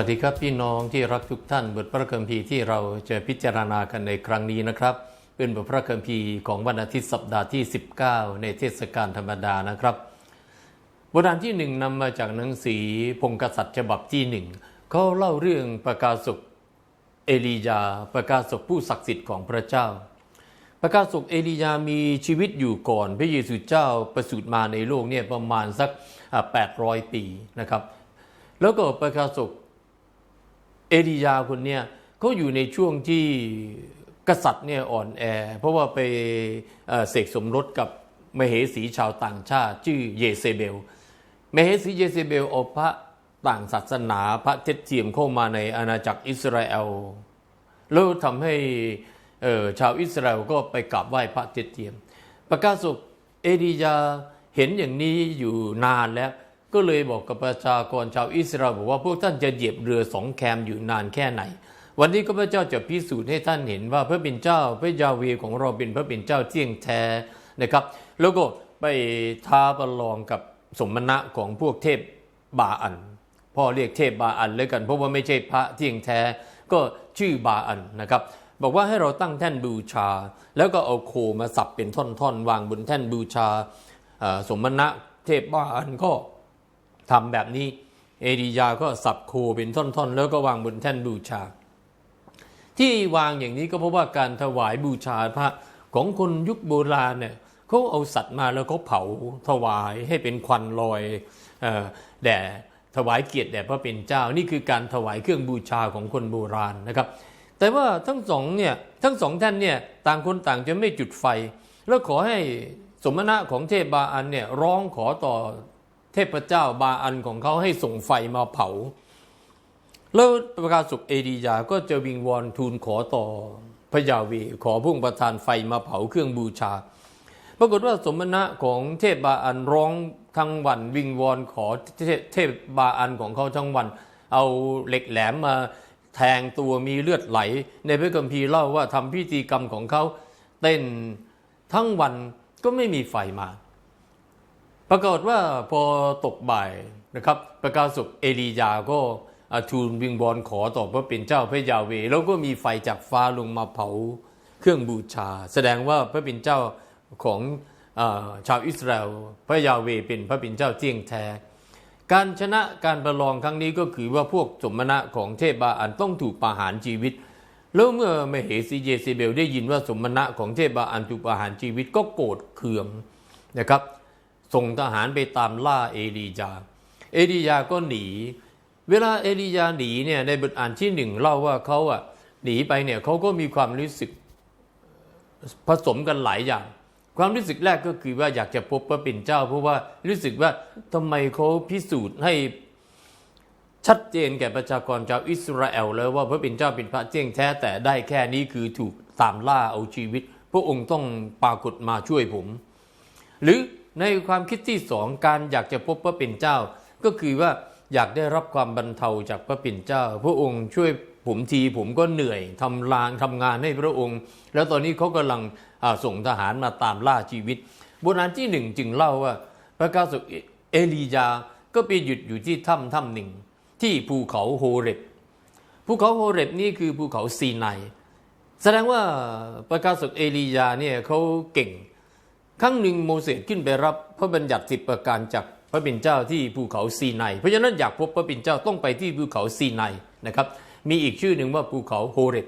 วัสดีครับพี่น้องที่รักทุกท่านบทพระคัมภีร์ที่เราจะพิจารณากันในครั้งนี้นะครับ เป็นบทพระคัมภีร์ของวันอาทิตย์สัปดาห์ที่ 19 ในเทศกาลธรรมดานะครับบทอ่านที่หนึ่งนำมาจากหนังสือพงกษัตริย์ฉบับที่หนึ่งเขาเล่าเรื่องประกาศกเอลียาประกาศกผู้ศักดิ์สิทธิ์ของพระเจ้า ประกาศกเอลียามีชีวิตอยู่ก่อน พระเยซูเจ้าประสูติมาในโลกเนี่ยประมาณสัก 800 ปีนะครับ แล้วก็ประกาศก เอลียาคนเนี้ยเขาอยู่ในช่วงที่กษัตริย์เนี่ยอ่อนแอ เพราะว่าไปเสกสมรสกับมเหสีชาวต่างชาติ ชื่อเยเซเบลมเหสีเยเซเบลเอาพระต่างศาสนาพระเท็จเทียมเข้ามาในอาณาจักรอิสราเอลแล้วทำให้ชาวอิสราเอลก็ไปกราบไหว้พระเท็จเทียม ประกาศกเอลียาเห็นอย่างนี้อยู่นานแล้ว ก็เลยบอกกับประชากรชาวอิสราเอลบอกว่าพวกท่านจะเหยียบเรือสองแคมอยู่นานแค่ไหน วันนี้ก็พระเจ้าจะพิสูจน์ให้ท่านเห็นว่าพระเป็นเจ้าพระยาเวของเราเป็นพระเป็นเจ้าเที่ยงแท้นะครับ แล้วก็ไปท้าประลองกับสมณะของพวกเทพบาอันพ่อเรียกเทพบาอันเลยกัน เพราะว่าไม่ใช่พระเที่ยงแท้ก็ชื่อบาอันนะครับ บอกว่าให้เราตั้งแท่นบูชา แล้วก็เอาโคมาสับเป็นท่อนๆ วางบนแท่นบูชาสมณะเทพบาอันก็ ทำแบบนี้ เอดียาก็สับโคเป็นท่อนๆ แล้วก็วางบนแท่นบูชา ที่วางอย่างนี้ก็เพราะว่าการถวายบูชาพระของคนยุคโบราณเนี่ยเขาเอาสัตว์มาแล้วเขาเผาถวายให้เป็นควันลอยออแด่ถวายเกียรติแด่พระเป็นเจ้า นี่คือการถวายเครื่องบูชาของคนโบราณนะครับ แต่ว่าทั้งสองเนี่ยทั้งสองท่านเนี่ยต่างคนต่างจะไม่จุดไฟ แล้วขอให้สมณะของเทพบาอันเนี่ยร้องขอต่อ เทพเจ้าบาอันของเขาให้ส่งไฟมาเผา แล้วประกาศสุกเอดียาก็จะวิงวอนทูลขอต่อพระยาเวขอพุ่งประทานไฟมาเผาเครื่องบูชา ปรากฏว่าสมณะของเทพบาอันร้องทั้งวันวิงวอนขอเทเทพบาอันของเขาทั้งวัน เอาเหล็กแหลมมาแทงตัวมีเลือดไหล ในพระคัมภีร์เล่าว่าทำพิธีกรรมของเขาเต้นทั้งวันก็ไม่มีไฟมา ปรากฏว่าพอตกบ่ายนะครับประกาศสุกเอลียาก็อ่าทูลวิงบอลขอต่อพระเป็นเจ้าพระยาเว แล้วก็มีไฟจากฟ้าลงมาเผาเครื่องบูชา แสดงว่าพระเป็นเจ้าของอชาวอิสราเอลพระยาเวเป็นพระเป็นเจ้าเที่ยงแท้ การชนะการประลองครั้งนี้ก็คือว่าพวกสมณะของเทพบาอันต้องถูกประหารชีวิต แล้วเมื่อมเหสีเยเซเบลได้ยินว่าสมณะของเทพบาอันถูกประหารชีวิตก็โกรธเคืองนะครับ ส่งทหารไปตามล่าเอลียา เอลียาก็หนี เวลาเอลียาหนีเนี่ยในบทอ่านที่หนึ่งเล่าว่าเขาอะหนีไปเนี่ยเขาก็มีความรู้สึกผสมกันหลายอย่าง ความรู้สึกแรกก็คือว่าอยากจะพบพระเป็นเจ้า เพราะว่ารู้สึกว่าทำไมเขาพิสูจน์ให้ชัดเจนแก่ประชากรชาวอิสราเอลแล้วว่าพระเป็นเจ้าเป็นพระเจ้งแท้แต่ได้แค่นี้คือถูกตามล่าเอาชีวิต พระองค์ต้องปรากฏมาช่วยผม หรือ ในความคิดที่สองการอยากจะพบพระเป็นเจ้า ก็คือว่าอยากได้รับความบรรเทาจากพระเป็นเจ้า พระองค์ช่วยผมทีผมก็เหนื่อยทำลางทำงานให้พระองค์ แล้วตอนนี้เขากำลังส่งทหารมาตามล่าชีวิตบทอ่านที่หนึ่งจึงเล่าว่า พระกาสุเอลียาก็ไปหยุดอยู่ที่ถ้ำถ้ำหนึ่ง ที่ภูเขาโฮเรบภูเขาโฮเรบนี่คือภูเขาซีไนายแสดงว่าประกาศกเอลียาเนี่ยเขาเก่ง ครั้งหนึ่งโมเสสขึ้นไปรับพระบัญญัติสิบประการจากพระเป็นเจ้าที่ภูเขาซีไนเพราะฉะนั้นอยากพบพระเป็นเจ้าต้องไปที่ภูเขาซีไนนะครับมีอีกชื่อหนึ่งว่าภูเขาโฮเรบ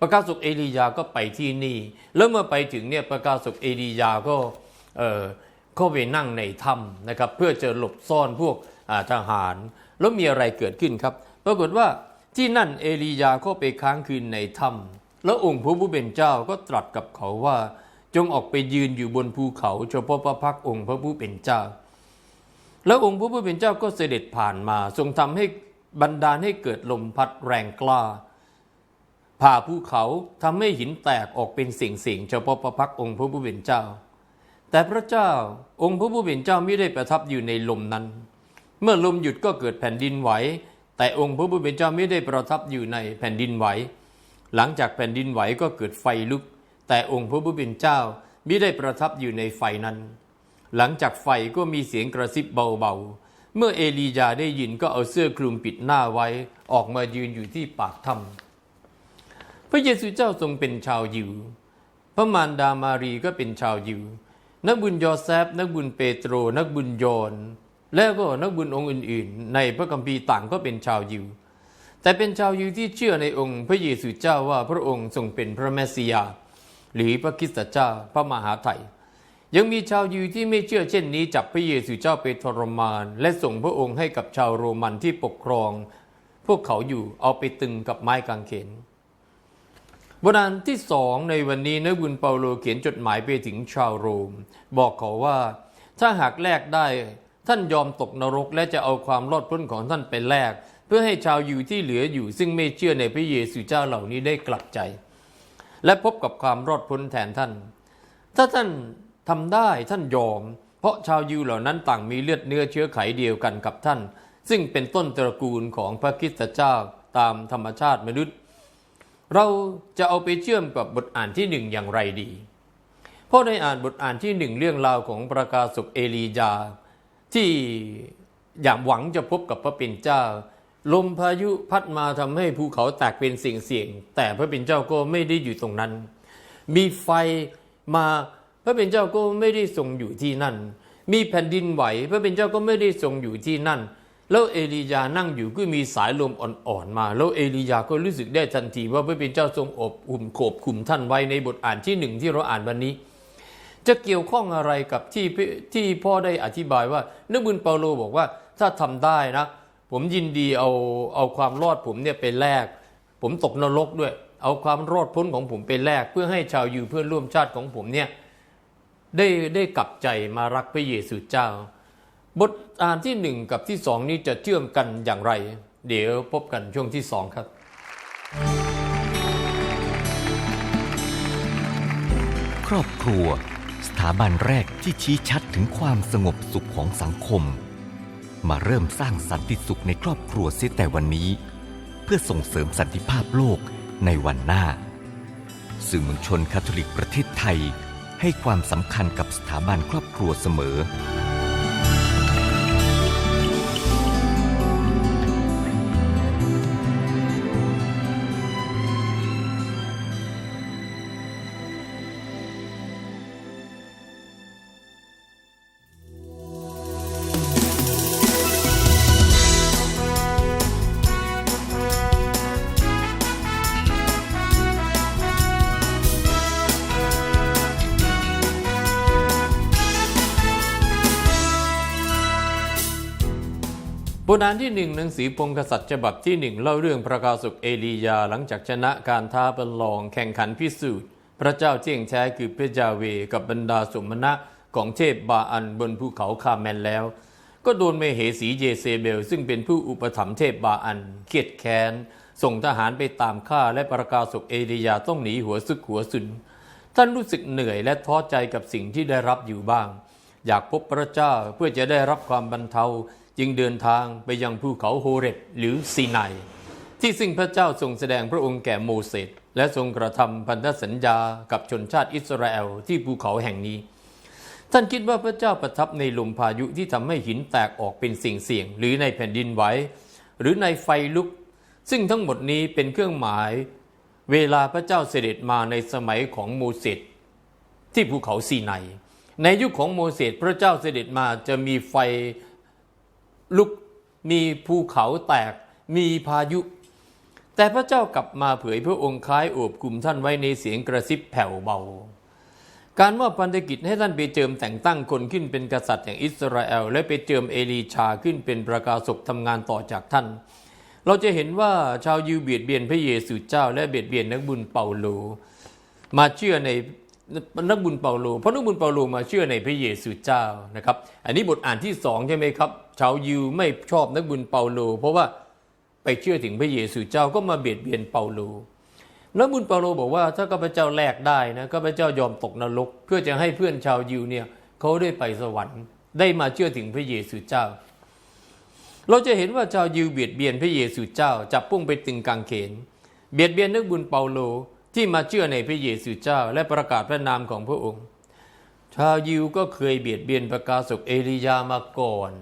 ประกาศกเอลียาก็ไปที่นี่ แล้วเมื่อไปถึงเนี่ยประกาศกเอลียาก็เออเข้าไปนั่งในถ้ำนะครับเพื่อจะหลบซ่อนพวกทหาร แล้วมีอะไรเกิดขึ้นครับ ปรากฏว่าที่นั่นเอลียาก็ไปค้างคืนในถ้ำแล้วองค์พระผู้เป็นเจ้าก็ตรัสกับเขาว่า งออกไปยืนอยู่บนภูเขาเฉพาะพระพักองค์พระผู้เป็นเจ้า แล้วองค์พระผู้เป็นเจ้าก็เสด็จผ่านมา ทรงทำให้บันดาลให้เกิดลมพัดแรงกล้า ผ่าภูเขาทำให้หินแตกออกเป็นสิ่งสิ่งๆเฉพาะพระพักองค์พระผู้เป็นเจ้า แต่พระเจ้าองค์พระผู้เป็นเจ้าไม่ได้ประทับอยู่ในลมนั้น เมื่อลมหยุดก็เกิดแผ่นดินไหวแต่องค์พระผู้เป็นเจ้าไม่ได้ประทับอยู่ในแผ่นดินไหว หลังจากแผ่นดินไหวก็เกิดไฟลุก แต่องค์พระผู้เป็นเจ้ามิได้ประทับอยู่ในไฟนั้น หลังจากไฟก็มีเสียงกระซิบเบาๆ เมื่อเอลียาได้ยินก็เอาเสื้อคลุมปิดหน้าไว้ออกมายืนอยู่ที่ปากถ้ำพระเยซูเจ้าทรงเป็นชาวยิว พระมารดามารีก็เป็นชาวยิว นักบุญยอแซฟนักบุญเปโตร นักบุญยอนและก็นักบุญองค์อื่นๆ ในพระคัมภีร์ต่างก็เป็นชาวยิว แต่เป็นชาวยิวที่เชื่อในองค์พระเยซูเจ้าว่าพระองค์ทรงเป็นพระเมสสิยาห หรือพระคริสตเจ้าพระมหาไถ่ยังมีชาวยิวที่ไม่เชื่อเช่นนี้จับพระเยซูเจ้าไปทรมาน และส่งพระองค์ให้กับชาวโรมันที่ปกครอง พวกเขาอยู่เอาไปตึงกับไม้กางเขนบทานที่สองในวันนี้นักบุญเปาโลเขียนจดหมายไปถึงชาวโรม บอกเขาว่าถ้าหากแลกได้ท่านยอมตกนรกและจะเอาความรอดพ้นของท่านไปแลก เพื่อให้ชาวยู่ที่เหลืออยู่ซึ่งไม่เชื่อในพระเยซูเจ้าเหล่านี้ได้กลับใจ และพบกับความรอดพ้นแทนท่าน ถ้าท่านทำได้ท่านยอม เพราะชาวยิวเหล่านั้นต่างมีเลือดเนื้อเชื้อไขเดียวกันกับท่าน ซึ่งเป็นต้นตระกูลของพระคิสตเจ้าตามธรรมชาติมนุษย์ เราจะเอาไปเชื่อมกับบทอ่านที่หนึ่งอย่างไรดีเพราะในอ่านบทอ่านที่หนึ่งเรื่องราวของประกาศกเอลียาที่อย่ากหวังจะพบกับพระเป็นเจ้า ลมพายุพัดมาทำให้ภูเขาแตกเป็นเสียงเสียงๆแต่พระเป็นเจ้าก็ไม่ได้อยู่ตรงนั้น มีไฟมาพระเป็นเจ้าก็ไม่ได้ทรงอยู่ที่นั่น มีแผ่นดินไหว พระเป็นเจ้าก็ไม่ได้ทรงอยู่ที่นั่น แล้วเอลียานั่งอยู่ก็มีสายลมอ่อนๆมา แล้วเอลียาก็รู้สึกได้ทันทีว่าพระเป็นเจ้าทรงอบอุ่มโขบคุมท่านไว้ในบทอ่านที่หนึ่งที่เราอ่านวันนี้ จะเกี่ยวข้องอะไรกับที่ที่พ่อได้อธิบายว่านักบุญเปาโลบอกว่าถ้าทำได้นะ ผมยินดีเอาเอาความรอดผมเนี่ยไปแลกผมตกนรกด้วย เอาความรอดพ้นของผมไปแลกเพื่อให้ชาวยิวเพื่อนร่วมชาติของผมเนี่ยได้ได้กลับใจมารักพระเยซูเจ้า บทอ่านที่หนึ่งกับที่สองนี้จะเชื่อมกันอย่างไร เดี๋ยวพบกันช่วงที่สองครับครอบครัว สถาบันแรกที่ชี้ชัดถึงความสงบสุขของสังคม มาเริ่มสร้างสันติสุขในครอบครัวเสียแต่วันนี้ เพื่อส่งเสริมสันติภาพโลกในวันหน้า สื่อมวลชนคาทอลิกประเทศไทย ให้ความสำคัญกับสถาบันครอบครัวเสมอ บทอ่านที่หนึ่งหนังสือพงศ์กษัตริย์ฉบับที่หนึ่งเล่าเรื่องประกาศกเอลียาหลังจากชนะการท้าประลองแข่งขันพิสูจน์ พระเจ้าเที่ยงแท้คือพระยาเวกับบรรดาสมณะของเทพบาอันบนภูเขาคาแมนแล้ว ก็โดนเมเหสีเยเซเบล ซึ่งเป็นผู้อุปถัมภ์เทพบาอันเกียดแค้น ส่งทหารไปตามฆ่าและประกาศกเอลียาต้องหนีหัวซึกหัวสุน ท่านรู้สึกเหนื่อยและท้อใจกับสิ่งที่ได้รับอยู่บ้าง อยากพบพระเจ้าเพื่อจะได้รับความบรรเทา จึงเดินทางไปยังภูเขาโฮเรตหรือซีไนายที่ซึ่งพระเจ้าทรงแสดงพระองค์แก่โมเสสและทรงกระทำพันธสัญญากับชนชาติอิสราเอลที่ภูเขาแห่งนี้ ท่านคิดว่าพระเจ้าประทับในลมพายุที่ทำให้หินแตกออกเป็นสิ่งเสี่ยง หรือในแผ่นดินไหวหรือในไฟลุก ซึ่งทั้งหมดนี้เป็นเครื่องหมาย เวลาพระเจ้าเสด็จมาในสมัยของโมเสสที่ภูเขาซีไนในยุคของโมเสสพระเจ้าเสด็จมาจะมีไฟ ลุก มีภูเขาแตก มีพายุ แต่พระเจ้ากลับมาเผยพระองค์คล้ายโอบกลุ่มท่านไว้ในเสียงกระซิบแผ่วเบา การมอบพันธกิจให้ท่านไปเจิมแต่งตั้งคนขึ้นเป็นกษัตริย์แห่งอิสราเอล และไปเจิมเอลีชาขึ้นเป็นประกาศกทำงานต่อจากท่าน เราจะเห็นว่าชาวยิวเบียดเบียนพระเยซูเจ้าและเบียดเบียนนักบุญเปาโล มาเชื่อใน นักบุญเปาโลเพราะนักบุญเปาโลมาเชื่อในพระเยซูเจ้านะครับ อันนี้บทอ่านที่สองใช่ไหมครับ ชาวยิวไม่ชอบนักบุญเปาโล เพราะว่าไปเชื่อถึงพระเยซูเจ้าก็มาเบียดเบียนเปาโลนักบุญเปาโลบอกว่าถ้าข้าพเจ้าแลกได้นะข้าพเจ้ายอมตกนรก เพื่อจะให้เพื่อนชาวยิวเนี่ยเขาได้ไปสวรรค์ได้มาเชื่อถึงพระเยซูเจ้า เราจะเห็นว่าชาวยิวเบียดเบียนพระเยซูเจ้าจับปุ้งไปตึงกางเขน เบียดเบียนนักบุญเปาโล ที่มาเชื่อในพระเยซูเจ้าและประกาศพระนามของพระองค์ ชาวยิวก็เคยเบียดเบียนประกาศกเอลียามาก่อน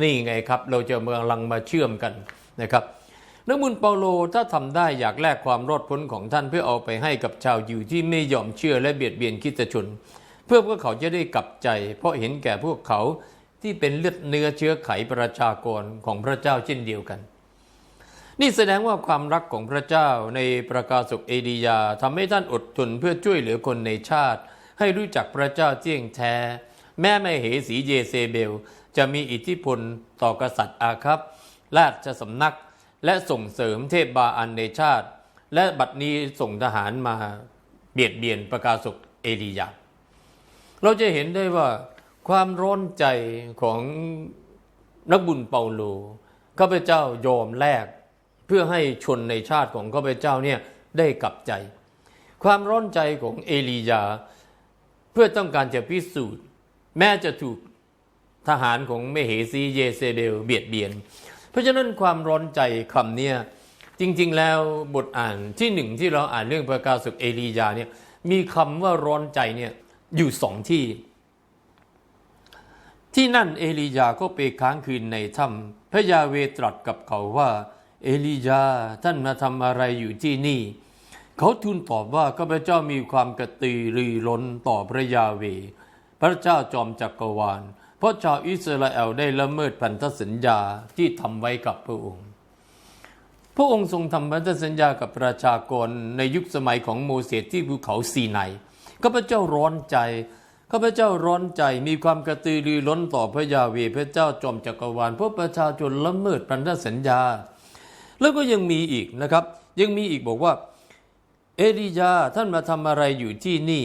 นี่ไงครับ เราจะกำลังมาเชื่อมกันนะครับนักบุญเปาโลถ้าทำได้อยากแลกความรอดพ้นของท่านเพื่อเอาไปให้กับชาวยิวที่ไม่ยอมเชื่อและเบียดเบียนคริสตชน เพื่อพวกเขาจะได้กลับใจ เพราะเห็นแก่พวกเขาที่เป็นเลือดเนื้อเชื้อไขประชากรของพระเจ้าเช่นเดียวกัน นี่แสดงว่าความรักของพระเจ้าในประกาศกเอดียาทำให้ท่านอดทนเพื่อช่วยเหลือคนในชาติ ให้รู้จักพระเจ้าเที่ยงแท้ แม้ไม่เหสีเยเซเบล จะมีอิทธิพลต่อกษัตริย์อาคับราชสำนักและส่งเสริมเทพบาอันในชาติ และบัดนี้ส่งทหารมาเบียดเบียนประกาศกเอลียา เราจะเห็นได้ว่าความร้อนใจของนักบุญเปาโลข้าพเจ้ายอมแลก พื่อให้ชนในชาติของข้าพเจ้าเนี่ยได้กลับใจ ความร้อนใจของเอลียา เพื่อต้องการจะพิสูจน์ แม้จะถูกทหารของเมเหซีเยเซเบลเบียดเบียน เพราะฉะนั้นความร้อนใจคำเนี้ยจริงๆแล้วบทอ่านที่หนึ่งที่เราอ่านเรื่องประกาศสุกเอลียาเนี่ยมีคำว่าร้อนใจเนี่ยอยู่สองที่ ที่นั่นเอลียาก็ไปค้างคืนในถ้ำพระยาเวตรัสกับเขาว่า เอลียาท่านมาทำอะไรอยู่ที่นี่ เขาทูลตอบว่าข้าพเจ้ามีความกระตือรือร้นต่อพระยาเว พระเจ้าจอมจักรวาล เพราะชาวอิสราเอลได้ละเมิดพันธสัญญาที่ทำไว้กับพระองค์ พระองค์ทรงทำพันธสัญญากับประชากรในยุคสมัยของโมเสสที่ภูเขาซีไนข้าพเจ้าร้อนใจข้าพเจ้าร้อนใจมีความกระตือรือร้นต่อพระยาเวพระเจ้าจอมจักรวาลเพราะประชาชนละเมิดพันธสัญญา แล้วก็ยังมีอีกนะครับ ยังมีอีกบอกว่า เอลียาท่านมาทำอะไรอยู่ที่นี่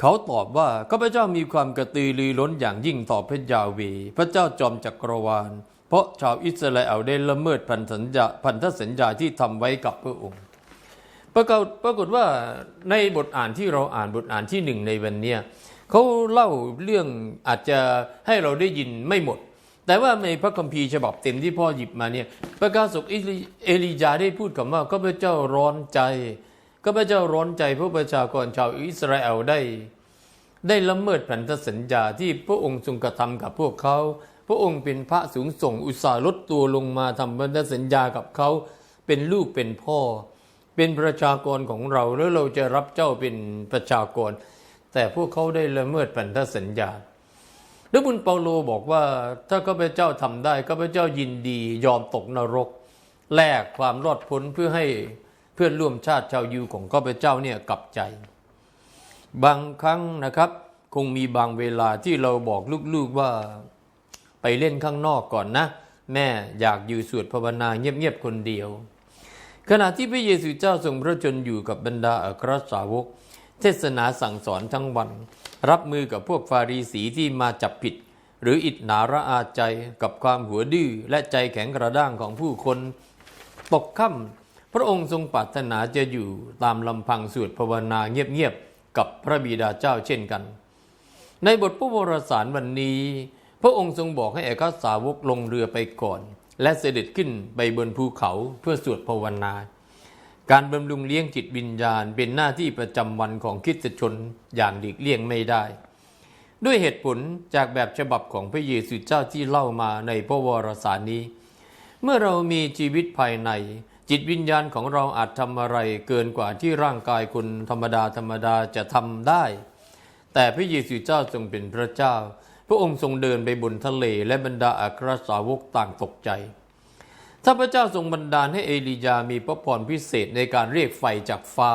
เขาตอบว่าข้าพเจ้ามีความกระตือรือร้นอย่างยิ่งต่อพระยาเวห์พระเจ้าจอมจักรวาล เพราะชาวอิสราเอลได้ละเมิดพันธสัญญาพันธสัญญาที่ทำไว้กับพระองค์ปรากฏปรากฏว่าในบทอ่านที่เราอ่านบทอ่านที่หนึ่งในวันเนี้ยเขาเล่าเรื่องอาจจะให้เราได้ยินไม่หมด แต่ว่าในพระคัมภีร์ฉบับเต็มที่พ่อหยิบมาเนี่ยประกาศกเอลียาได้พูดคำว่าข้าพเจ้าร้อนใจข้าพเจ้าร้อนใจพราะประชากรชาวอิสราเอลได้ ได้ละเมิดพันธสัญญาที่พระองค์ทรงกระทำกับพวกเขา พระองค์เป็นพระสูงส่งอุตส่าห์ลดตัวลงมาทำพันธสัญญากับเขา เป็นลูกเป็นพ่อ เป็นประชากรของเราแล้วเราจะรับเจ้าเป็นประชากร แต่พวกเขาได้ละเมิดพันธสัญญา แล้วบุญเปาโลบอกว่า ถ้าข้าพเจ้าทำได้ข้าพเจ้ายินดียอมตกนรก แลกความรอดพ้นเพื่อให้เพื่อนร่วมชาติชาวยิวของข้าพเจ้าเนี่ยกลับใจ บางครั้งนะครับ คงมีบางเวลาที่เราบอกลูกๆว่าไปเล่นข้างนอกก่อนนะ แม่อยากอยู่สวดภาวนาเงียบๆคนเดียว ขณะที่พระเยซูเจ้าทรงพระชนอยู่กับบรรดาอัครสาวก เทศนาสั่งสอนทั้งวัน รับมือกับพวกฟารีสีที่มาจับผิด หรืออิจนาระอาใจกับความหัวดื้อและใจแข็งกระด้างของผู้คน ตกค่ำพระองค์ทรงปรารถนาจะอยู่ตามลำพังสวดภาวนาเงียบๆกับพระบิดาเจ้าเช่นกัน ในบทพระวรสารวันนี้ พระองค์ทรงบอกให้เอกสาวกลงเรือไปก่อน และเสด็จขึ้นไปบนภูเขาเพื่อสวดภาวนา การบำรุงเลี้ยงจิตวิญญาณเป็นหน้าที่ประจำวันของคริสตชนอย่างหลีกเลี่ยงไม่ได้ ด้วยเหตุผลจากแบบฉบับของพระเยซูเจ้าที่เล่ามาในพระวรสารนี้ เมื่อเรามีชีวิตภายใน จิตวิญญาณของเราอาจทำอะไรเกินกว่าที่ร่างกายคนธรรมดาธรรมดาจะทำได้ แต่พระเยซูเจ้าทรงเป็นพระเจ้า พระองค์ทรงเดินไปบนทะเลและบรรดาอัครสาวกต่างตกใจ ถ้าพระเจ้าทรงบันดาลให้เอลียามีพระพรพิเศษในการเรียกไฟจากฟ้า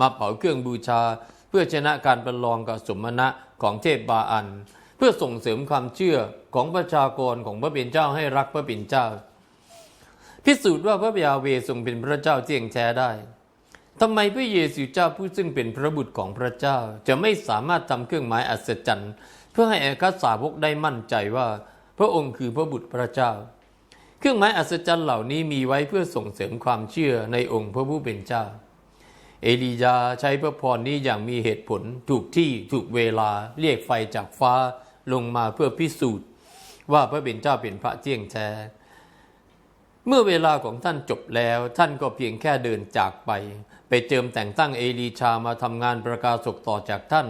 มาเผาเครื่องบูชา เพื่อชนะการประลองกับสมณะของเทพบาอัน เพื่อส่งเสริมความเชื่อของประชากรของพระเป็นเจ้าให้รักพระเป็นเจ้า พิสูจน์ว่าพระยาเวทรงเป็นพระเจ้าเที่ยงแท้ได้ทำไมพระเยซูเจ้าผู้ซึ่งเป็นพระบุตรของพระเจ้า จะไม่สามารถทำเครื่องหมายอัศจรรย์ เพื่อให้เอกสาวกได้มั่นใจว่า พระองค์คือพระบุตรพระเจ้า ครื่องหมายอัศจรรย์เหล่านี้มีไว้เพื่อส่งเสริมความเชื่อในองค์พระผู้เป็นเจ้า เอลียาใช้พระพรนี้อย่างมีเหตุผลถูกที่ถูกเวลาเรียกไฟจากฟ้าลงมาเพื่อพิสูจน์ ว่าพระเป็นเจ้าเป็นพระเที่ยงแท้เมื่อเวลาของท่านจบแล้วท่านก็เพียงแค่เดินจากไป ไปเจิมแต่งตั้งเอลีชามาทำงานประกาศกต่อจากท่าน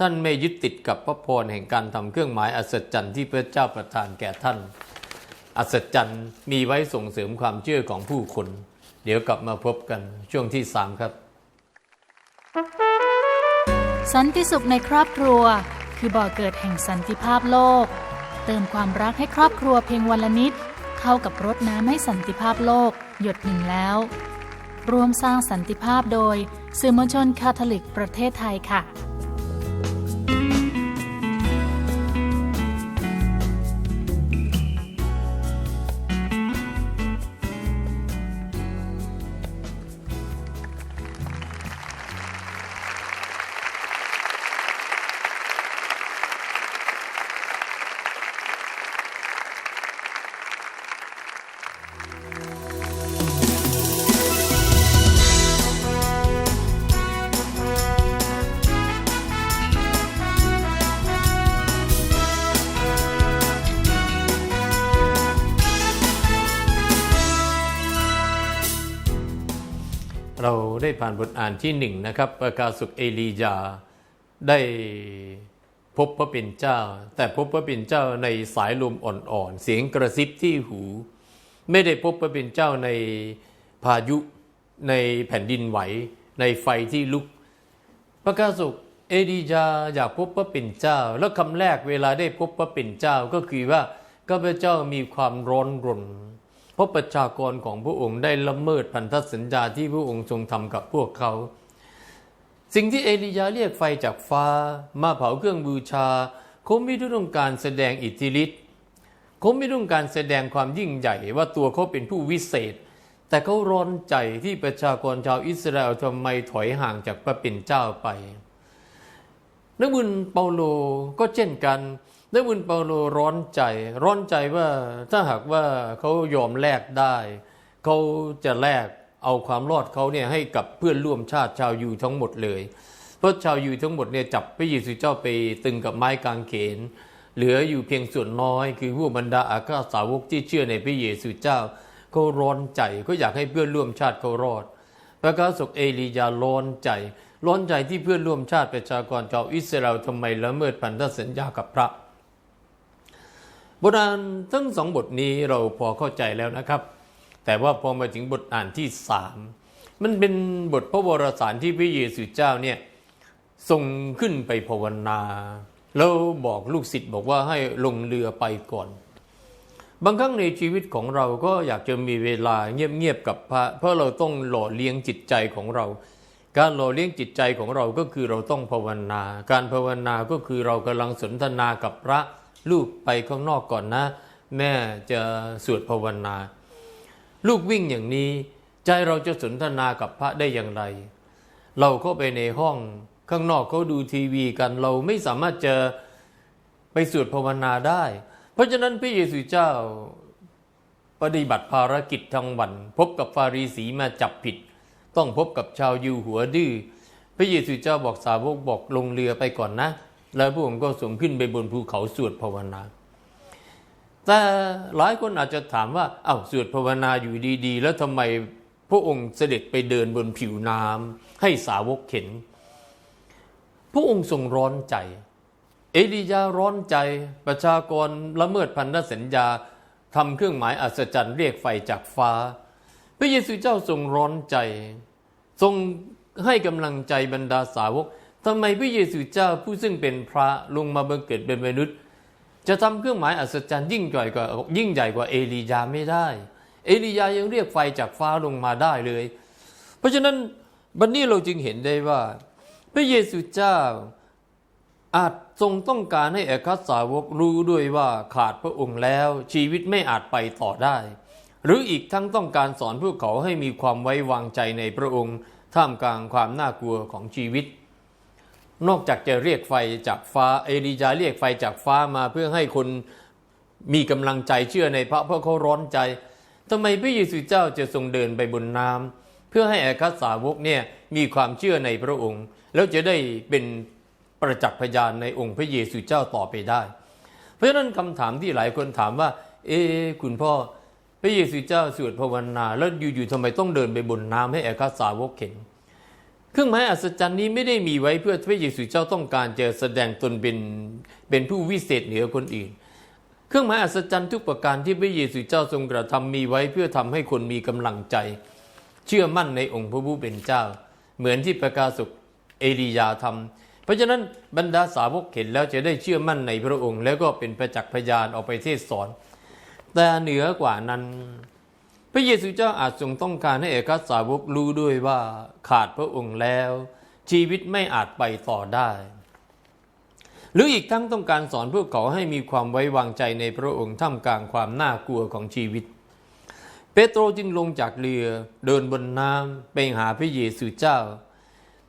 ท่านไม่ยึดติดกับพระพรแห่งการทำเครื่องหมายอัศจรรย์ที่พระเจ้าประทานแก่ท่าน อัศจรรย์มีไว้ส่งเสริมความเชื่อของผู้คน เดี๋ยวกลับมาพบกันช่วงที่สามครับ สันติสุขในครอบครัว คือบ่อเกิดแห่งสันติภาพโลก เติมความรักให้ครอบครัวเพียงวันละนิดเท่ากับรดน้ำให้สันติภาพโลก หยดหนึ่งแล้ว ร่วมสร้างสันติภาพโดยสื่อมวลชนคาทอลิกประเทศไทยค่ะ ผ่านบทอ่านที่หนึ่งนะครับประกาศสุขเอลียา ได้พบพระเป็นเจ้า แต่พบพระเป็นเจ้าในสายลมอ่อนๆ เสียงกระซิบที่หู ไม่ได้พบพระเป็นเจ้าในพายุในแผ่นดินไหว ในไฟที่ลุกประกาศสุขเอลียาอยากพบพระเป็นเจ้า แล้วคำแรกเวลาได้พบพระเป็นเจ้าก็คือว่าข้าพเจ้ามีความร้อนรน ราะประชากรของพระองค์ได้ละเมิดพันธสัญญาที่พระองค์ทรงทำกับพวกเขา สิ่งที่เอลียาเรียกไฟจากฟ้า มาเผาเครื่องบูชาเขาไม่ได้ต้องการแสดงอิทธิฤทธิ์เขาไม่ต้องการแสดงความยิ่งใหญ่ว่าตัวเขาเป็นผู้วิเศษ แต่เขาร้อนใจที่ประชากรชาวอิสราเอลทำไมถอยห่างจากพระเป็นเจ้าไปนักบุญเปาโลก็เช่นกันนั กบุญเปาโลร้อนใจ ร้อนใจว่าถ้าหากว่าเขายอมแลกได้ เขาจะแลกเอาความรอดเขาเนี่ยให้กับเพื่อนร่วมชาติชาวยูทั้งหมดเลยเพราะชาวยูทั้งหมดเนี่ยจับพระเยซูเจ้าไปตึงกับไม้กางเขน เหลืออยู่เพียงส่วนน้อย คือผู้บรรดาอาคาสาวกที่เชื่อในพระเยซูเจ้าเขาร้อนใจเขาอยากให้เพื่อนร่วมชาติเขารอด พระกาศกเอลียาร้อนใจ ร้อนใจที่เพื่อนร่วมชาติประชากรชาวอิสราเอลทำไมละเมิดพันธสัญญากับพระ บทอ่านทั้งสองบทนี้เราพอเข้าใจแล้วนะครับ แต่ว่าพอมาถึงบทอ่านที่สามมันเป็นบทพระวรสารที่พระเยซูเจ้าเนี่ยทรงขึ้นไปภาวนา แล้วบอกลูกศิษย์บอกว่าให้ลงเรือไปก่อน บางครั้งในชีวิตของเราก็อยากจะมีเวลาเงียบๆกับพระ เพราะเราต้องหล่อเลี้ยงจิตใจของเรา การหล่อเลี้ยงจิตใจของเราก็คือเราต้องภาวนา การภาวนาก็คือเรากำลังสนทนากับพระ ลูกไปข้างนอกก่อนนะ แม่จะสวดภาวนา ลูกวิ่งอย่างนี้ ใจเราจะสนทนากับพระได้อย่างไร เราเข้าไปในห้องข้างนอกเขาดูทีวีกันเราไม่สามารถจะไปสวดภาวนาได้ เพราะฉะนั้นพระเยซูเจ้าปฏิบัติภารกิจทั้งวัน พบกับฟาริสีมาจับผิด ต้องพบกับชาวยิวหัวดื้อพระเยซูเจ้าบอกสาวกบอกลงเรือไปก่อนนะ แล้วพระองค์ก็ส่งขึ้นไปบนภูเขาสวดภาวนา แต่หลายคนอาจจะถามว่าเอา้าสวดภาวนาอยู่ดีๆ แล้วทำไมพระองค์เสด็จไปเดินบนผิวน้ำให้สาวกเห็น พระองค์ทรงร้อนใจ เอลียาร้อนใจประชากรละเมิดพันธสัญญาทำเครื่องหมายอัศจรรย์เรียกไฟจากฟ้า พระเยซูเจ้าทรงร้อนใจ ทรงให้กำลังใจบรรดาสาวก ทำไมพระเยซูเจ้าผู้ซึ่งเป็นพระลงมาบังเกิดเป็นมนุษย์ จะทำเครื่องหมายอัศจรรย์ยิ่งใหญ่กว่ายิ่งใหญ่กว่าเอลียาไม่ได้ เอลียายังเรียกไฟจากฟ้าลงมาได้เลย เพราะฉะนั้นบันนี้เราจึงเห็นได้ว่า พระเยซูเจ้าอาจทรงต้องการให้เอกสาวกรู้ด้วยว่าขาดพระองค์แล้ว ชีวิตไม่อาจไปต่อได้ หรืออีกทั้งต้องการสอนพวกเขาให้มีความไว้วางใจในพระองค์ ท่ามกลางความน่ากลัวของชีวิต นอกจากจะเรียกไฟจากฟ้าเอลียาเรียกไฟจากฟ้ามาเพื่อให้คนมีกำลังใจเชื่อในพระเพราะเขาร้อนใจทำไมพระเยซูเจ้าจะทรงเดินไปบนน้ำเพื่อให้เอกสาวกเนี่ยมีความเชื่อในพระองค์ แล้วจะได้เป็นประจักษ์พยานในองค์พระเยซูเจ้าต่อไปได้ เพราะฉะนั้นคำถามที่หลายคนถามว่า เอ๊คุณพ่อพระเยซูเจ้าสวดภาวนาแล้วอยู่ๆทำไมต้องเดินไปบนน้ำให้เอกสาวกเห็น เครื่องหมายอัศจรรย์นี้ไม่ได้มีไว้เพื่อพระเยซูเจ้าต้องการจะแสดงตนเป็นเป็นผู้วิเศษเหนือคนอื่น เครื่องหมายอัศจรรย์ทุกประการที่พระเยซูเจ้าทรงกระทำมีไว้เพื่อทำให้คนมีกำลังใจ เชื่อมั่นในองค์พระผู้เป็นเจ้า เหมือนที่ประกาศกเอลียาทำเพราะฉะนั้นบรรดาสาวกเห็นแล้วจะได้เชื่อมั่นในพระองค์ แล้วก็เป็นประจักษ์พยานออกไปเทศสอน แต่เหนือกว่านั้น พระเยซูเจ้าอาจทรงต้องการให้เอกสาวกรู้ด้วยว่าขาดพระองค์แล้ว ชีวิตไม่อาจไปต่อได้ หรืออีกทั้งต้องการสอนพวกเขาให้มีความไว้วางใจในพระองค์ท่ามกลางความน่ากลัวของชีวิต เปโตรจึงลงจากเรือเดินบนน้ำไปหาพระเยซูเจ้า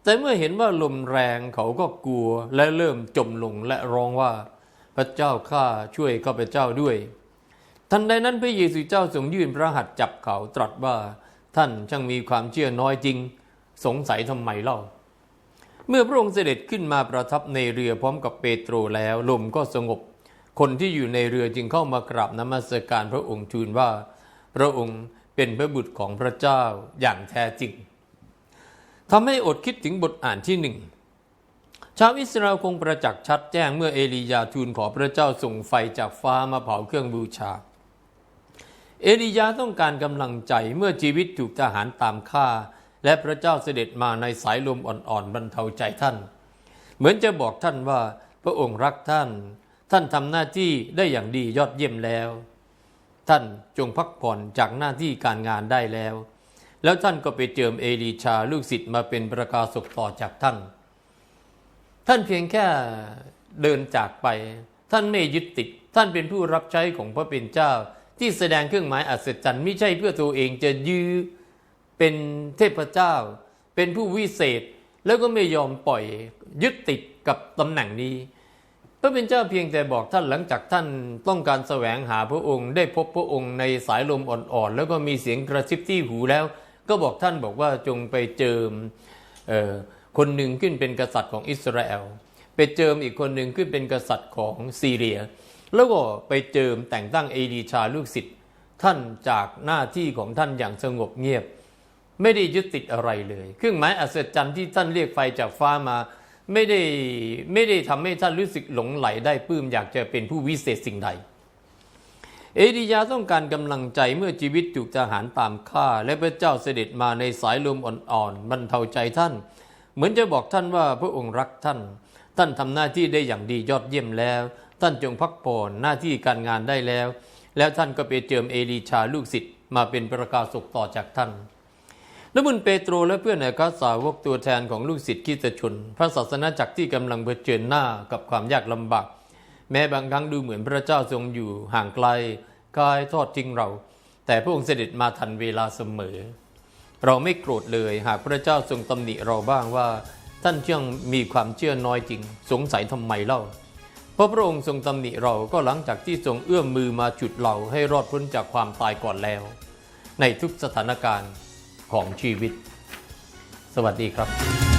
แต่เมื่อเห็นว่าลมแรงเขาก็กลัวและเริ่มจมลงและร้องว่า พระเจ้าข้าช่วยข้าพเจ้าด้วย ทันใดนั้นพระเยซูเจ้าทรงยื่นพระหัตถ์จับเขาตรัสว่าท่านช่างมีความเชื่อน้อยจริง สงสัยทำไมเล่า เมื่อพระองค์เสด็จขึ้นมาประทับในเรือพร้อมกับเปโตรแล้วลมก็สงบ คนที่อยู่ในเรือจึงเข้ามากราบนมัสการพระองค์ทูลว่า พระองค์เป็นพระบุตรของพระเจ้าอย่างแท้จริงทำให้อดคิดถึงบทอ่านที่หนึ่งชาวอิสราเอลคงประจักษ์ชัดแจ้งเมื่อเอลียาทูลขอพระเจ้าส่งไฟจากฟ้ามาเผาเครื่องบูชา เอลียาต้องการกำลังใจเมื่อชีวิตถูกทหารตามฆ่า และพระเจ้าเสด็จมาในสายลมอ่อนๆบรรเทาใจท่าน เหมือนจะบอกท่านว่าพระองค์รักท่าน ท่านทำหน้าที่ได้อย่างดียอดเยี่ยมแล้ว ท่านจงพักผ่อนจากหน้าที่การงานได้แล้ว แล้วท่านก็ไปเจิมเอลีชาลูกศิษย์มาเป็นประกาศกต่อจากท่าน ท่านเพียงแค่เดินจากไป ท่านไม่ยึดติด ท่านเป็นผู้รับใช้ของพระเป็นเจ้า ที่แสดงเครื่องหมายอัศจรรย์ไม่ใช่เพื่อตัวเองจะยื้อเป็นเทพเจ้า เป็นผู้วิเศษ แล้วก็ไม่ยอมปล่อยยึดติดกับตำแหน่งนี้พระเป็นเจ้าเพียงแต่บอกท่านหลังจากท่านต้องการแสวงหาพระองค์ ได้พบพระองค์ในสายลมอ่อนๆ แล้วก็มีเสียงกระซิบที่หูแล้ว ก็บอกท่านบอกว่าจงไปเจิมเอ่อคนหนึ่งขึ้นเป็นกษัตริย์ของอิสราเอลไปเจิมอีกคนหนึ่งขึ้นเป็นกษัตริย์ของซีเรีย แล้วก็ไปเจิมแต่งตั้งเอลีชาลูกศิษย์ท่านจากหน้าที่ของท่านอย่างสงบเงียบ ไม่ได้ยึดติดอะไรเลย เครื่องหมายอัศจรรย์ที่ท่านเรียกไฟจากฟ้ามาไม่ได้ไม่ได้ทำให้ท่านรู้สึกหลงไหลได้ปลื้มอยากจะเป็นผู้วิเศษสิ่งใด เอลียาต้องการกำลังใจเมื่อชีวิตถูกทหารตามฆ่า และพระเจ้าเสด็จมาในสายลมอ่อนๆบรรเทาใจท่าน เหมือนจะบอกท่านว่าพระองค์รักท่าน ท่านทำหน้าที่ได้อย่างดียอดเยี่ยมแล้ว ท่านจงพักผ่อนหน้าที่การงานได้แล้ว แล้วท่านก็ไปเจิมเอลีชาลูกศิษย์มาเป็นประกาศกต่อจากท่านและบุญเปโตรและเพื่อนในกัสาวกตัวแทนของลูกศิษย์คิตชน พระศาสนาจักรที่กำลังเผชิญหน้ากับความยากลำบาก แม้บางครั้งดูเหมือนพระเจ้าทรงอยู่ห่างไกลกายทอดทิ้งเรา แต่พระองค์เสด็จมาทันเวลาเสมอ เราไม่โกรธเลยหากพระเจ้าทรงตำหนิเราบ้างว่า ท่านเชื่องมีความเชื่อน้อยจริง สงสัยทำไมเล่า เพราะพระองค์ทรงตำหนิเราก็หลังจากที่ทรงเอื้อมมือมาจุดเราให้รอดพ้นจากความตายก่อนแล้ว ในทุกสถานการณ์ของชีวิต สวัสดีครับ